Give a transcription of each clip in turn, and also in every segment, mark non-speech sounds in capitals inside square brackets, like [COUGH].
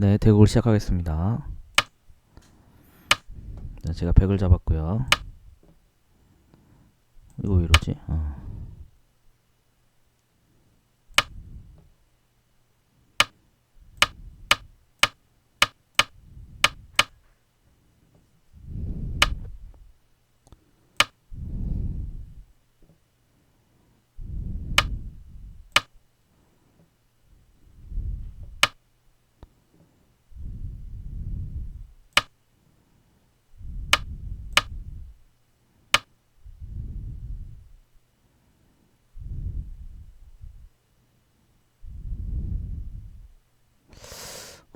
네, 대국을 시작하겠습니다. 네, 제가 100을 잡았고요. 이거 왜 이러지? 어.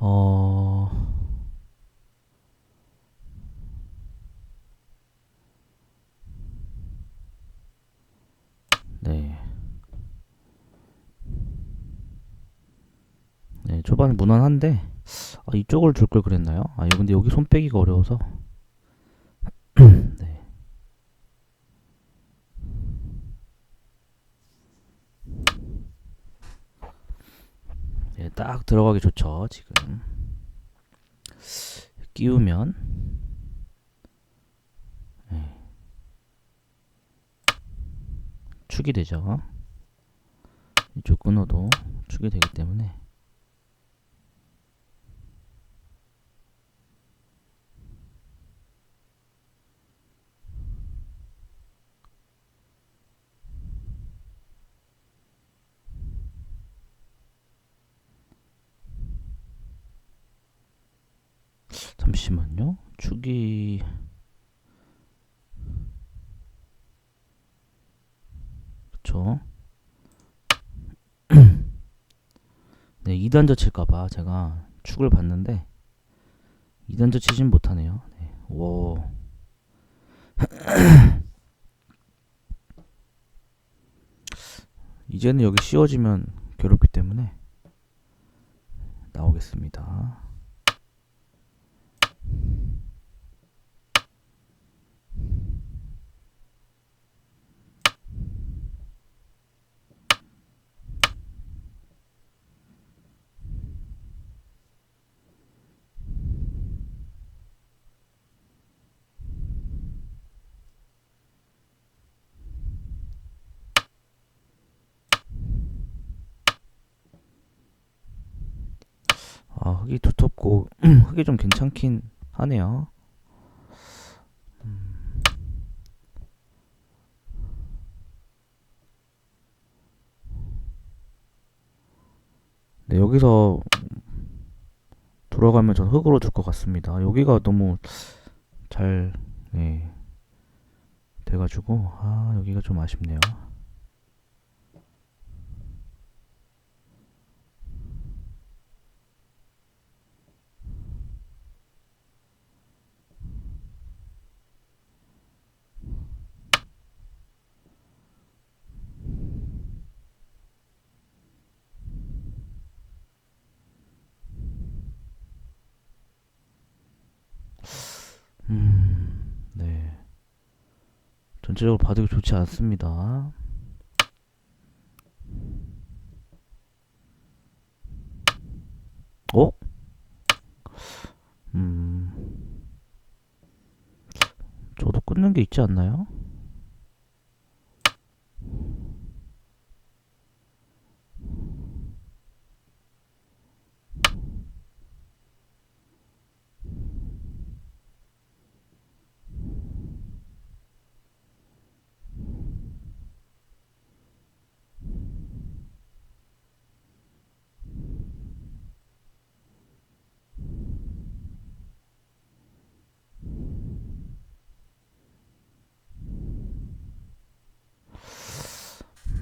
어... 네. 네, 초반에 무난한데 아, 이쪽을 줄 걸 그랬나요? 아, 근데 여기 손 빼기가 어려워서 [CLEARS THROAT] 네. 네, 딱 들어가기 좋죠, 지금. 끼우면 네. 축이 되죠. 이쪽 끊어도 축이 되기 때문에 잠시만요. 축이 그쵸? [CLEARS THROAT] 네, 2단저 칠까봐 제가 축을 봤는데 2단저 치진 못하네요. 네. 오. [CLEARS THROAT] 이제는 여기 씌워지면 괴롭기 때문에 나오겠습니다. 아, 흙이 두텁고 흙이 좀 괜찮긴 하네요. 음. 네, 여기서 돌아가면 전 흙으로 줄 것 같습니다. 여기가 너무 잘 네, 돼가지고 아 여기가 좀 아쉽네요. 음, 네. 전체적으로 바둑이 좋지 않습니다. 어? 음, 저도 끊는 게 있지 않나요?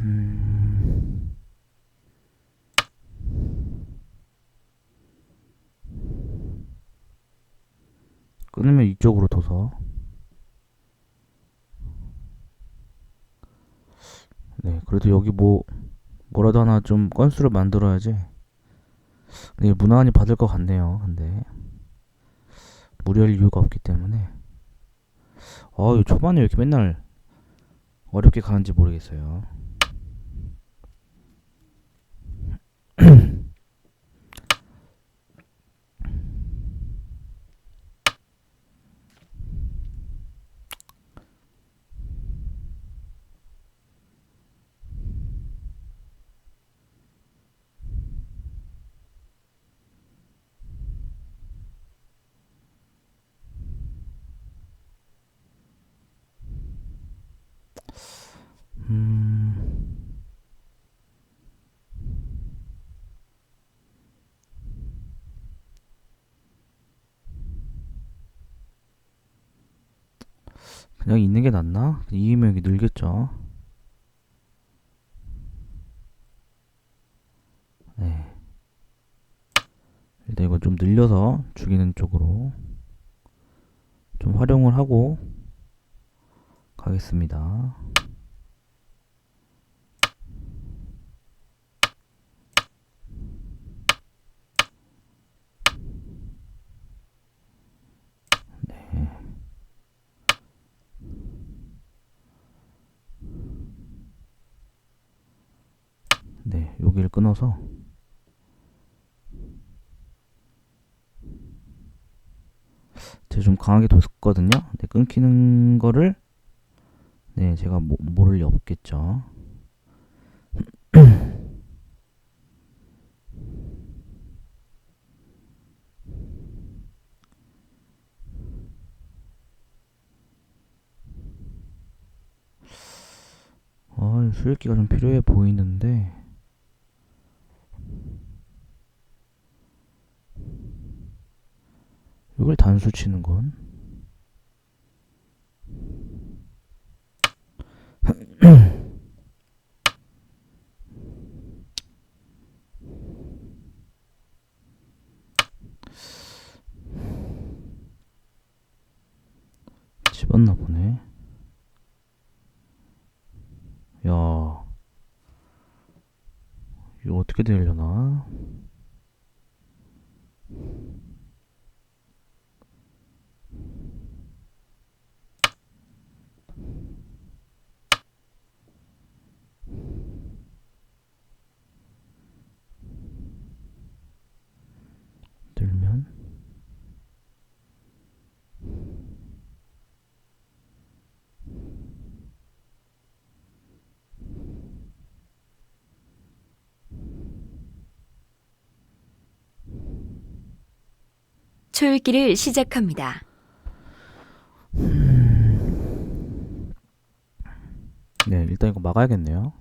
음, 끊으면 이쪽으로 둬서. 네 그래도 여기 뭐 뭐라도 하나 좀 건수를 만들어야지. 네 무난히 받을 것 같네요 근데. 무리할 이유가 없기 때문에. 어이 초반에 왜 이렇게 맨날 어렵게 가는지 모르겠어요 그냥 있는 게 낫나? 여기 늘겠죠. 네. 일단 이거 좀 늘려서 죽이는 쪽으로 좀 활용을 하고 가겠습니다. 네. 네, 여기를 끊어서 제가 좀 강하게 뒀거든요. 네, 끊기는 거를 네, 제가 모, 모를 리 없겠죠. [CLEARS THROAT] 아, 수혈기가 좀 필요해 보이는데 이걸 단수 치는 건 [CLEARS THROAT] 집었나 보네. 야, 이거 어떻게 되려나? 들면 초읽기를 시작합니다. 네, 일단 이거 막아야겠네요.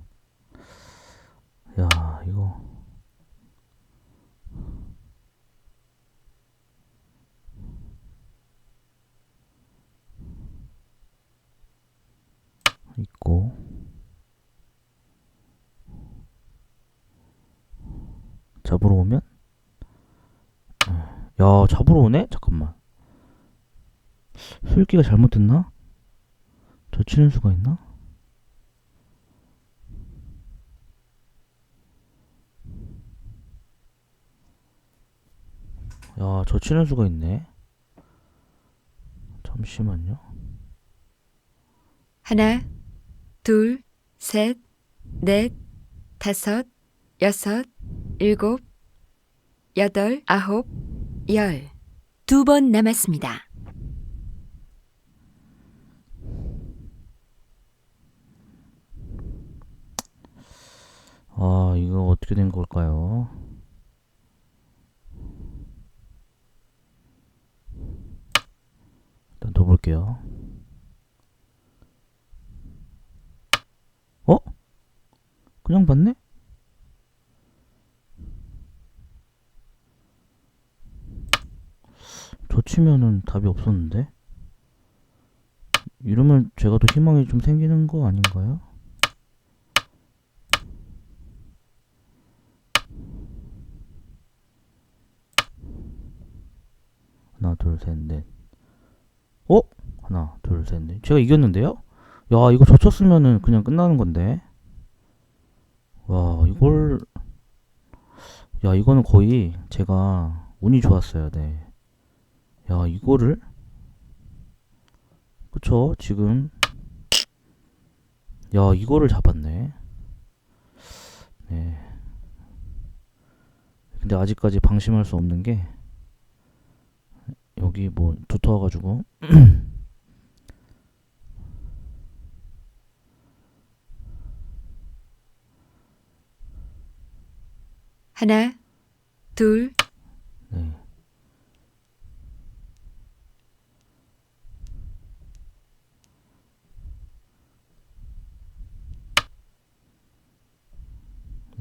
야, 이거. 있고. 잡으러 오면? 야, 잡으러 오네? 잠깐만. 술기가 잘못됐나? 젖히는 수가 있나? 야, 젖히는 수가 있네. 잠시만요. 하나, 둘, 셋, 넷, 다섯, 여섯, 일곱, 여덟, 아홉, 열. 두 번 남았습니다. 아, 이거 어떻게 된 걸까요? 일단 더 볼게요. 어? 그냥 봤네? 저 치면은 답이 없었는데? 이러면 제가 더 희망이 좀 생기는 거 아닌가요? 하나, 둘, 셋, 넷. 어? 하나, 둘, 셋, 넷. 제가 이겼는데요? 야, 이거 젖혔으면은 그냥 끝나는 건데. 와, 이걸. 야, 이거는 거의 제가 운이 좋았어요, 네. 야, 이거를. 그쵸, 지금. 야, 이거를 잡았네. 네. 근데 아직까지 방심할 수 없는 게, 여기 뭐 붙어가지고 [CLEARS THROAT] 하나, 둘, 네.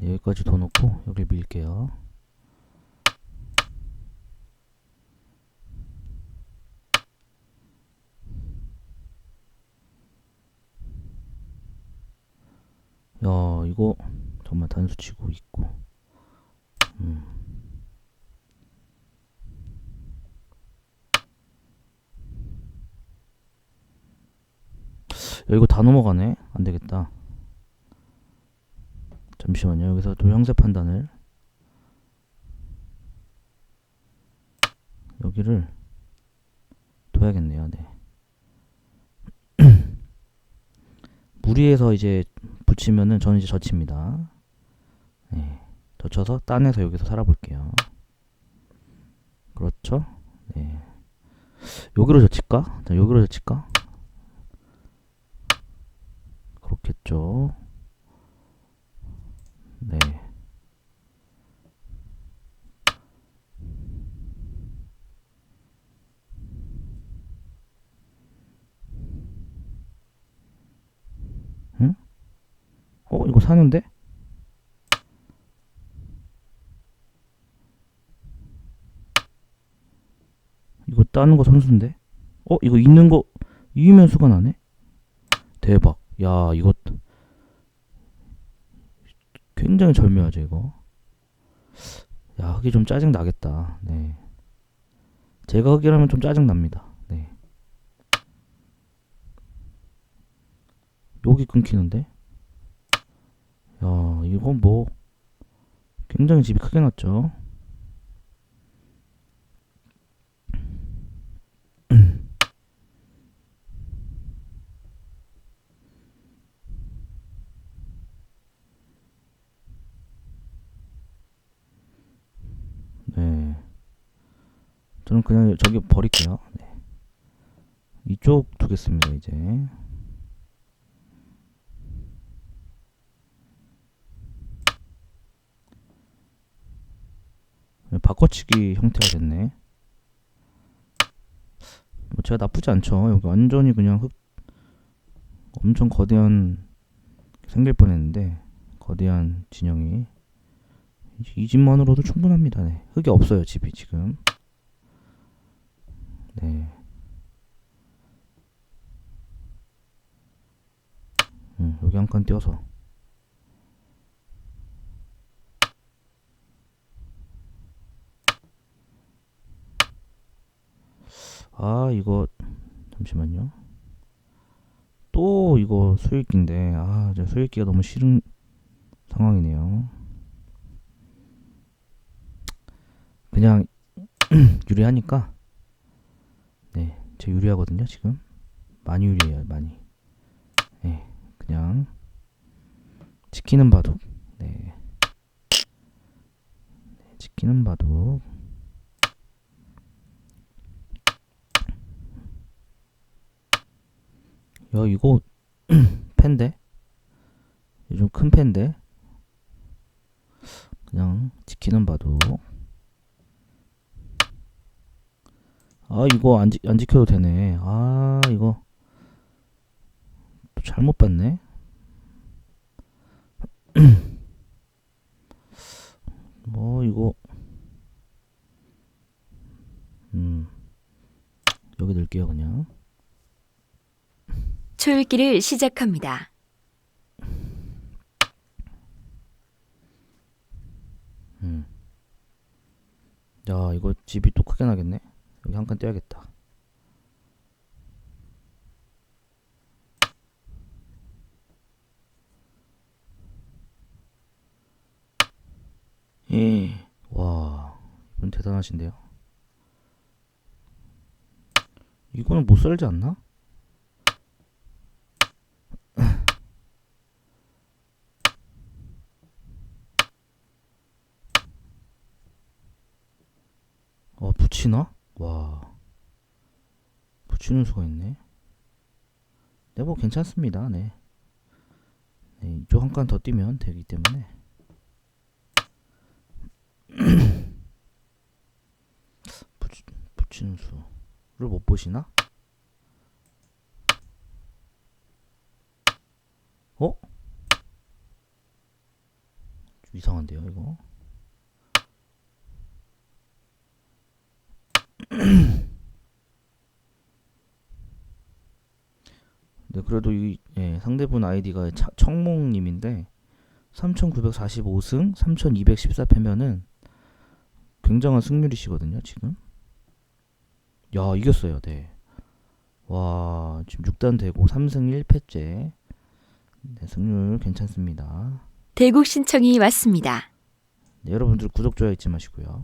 여기까지 더 놓고 여기 밀게요. 야 이거 정말 단수치고 있고 음. 야 이거 다 넘어가네 안되겠다 잠시만요. 여기서 또 형세 판단을 여기를 둬야겠네요. 네. [CLEARS THROAT] 무리해서 이제 붙이면은 저는 이제 젖힙니다. 네. 젖혀서 딴에서 여기서 살아볼게요. 그렇죠? 네. 여기로 젖힐까? 자, 여기로 젖힐까? 그렇겠죠. 네. 응? 어, 이거 사는데? 이거 따는 거 선수인데? 어, 이거 있는 거 이기면 수가 나네? 대박. 야, 이거 굉장히 절묘하죠, 이거. 야, 흑이 좀 짜증 나겠다. 네. 제가 흑이라면 좀 짜증 납니다. 네. 여기 끊기는데? 야, 이건 뭐 굉장히 집이 크게 났죠. 네. 저는 그냥 저기 버릴게요. 네. 이쪽 두겠습니다, 이제. 네, 바꿔치기 형태가 됐네. 뭐 제가 나쁘지 않죠. 여기 완전히 그냥 흙 엄청 거대한 생길 뻔했는데 거대한 진영이 이 집만으로도 충분합니다. 네. 흙이 없어요, 집이 지금. 네. 음, 여기 한 칸 띄워서. 아, 이거 잠시만요. 또 이거 수익기인데 아, 저 수익기가 너무 싫은 상황이네요. 그냥 [CLEARS THROAT] 유리하니까 네, 제 유리하거든요, 지금. 많이 유리해요, 많이. 네, 그냥 지키는 바둑. 네. 네 지키는 바둑. 야, 이거 [CLEARS THROAT] 펜데? 좀큰 펜데? 그냥 지키는 바둑. 아, 이거 안, 지, 안 지켜도 되네. 아, 이거. 또 잘못 봤네. [CLEARS THROAT] 뭐, 이거. 음. 여기 넣을게요, 그냥. 초읽기를 시작합니다. 음. 야, 이거 집이 또 크게 나겠네. 여기 한 칸 떼야겠다. 예. 와, 이분 대단하신데요. 이거는 못 살지 않나? 어, [LAUGHS] 붙이나? 와. 붙이는 수가 있네. 네, 뭐 괜찮습니다. 네. 네 이쪽 한 칸 더 뛰면 되기 때문에. [CLEARS THROAT] 붙이, 붙이는 수를 못 보시나? 어? 좀 이상한데요, 이거. [CLEARS THROAT] 네, 그래도 이 예, 상대분 아이디가 차- 청몽님인데 3,945승, 3,214패면은 굉장한 승률이시거든요, 지금. 야, 이겼어요, 네. 와, 지금 6단 되고 3승 1패째. 네, 승률 괜찮습니다. 대국 신청이 왔습니다. 네, 여러분들 구독, 좋아요 잊지 마시고요.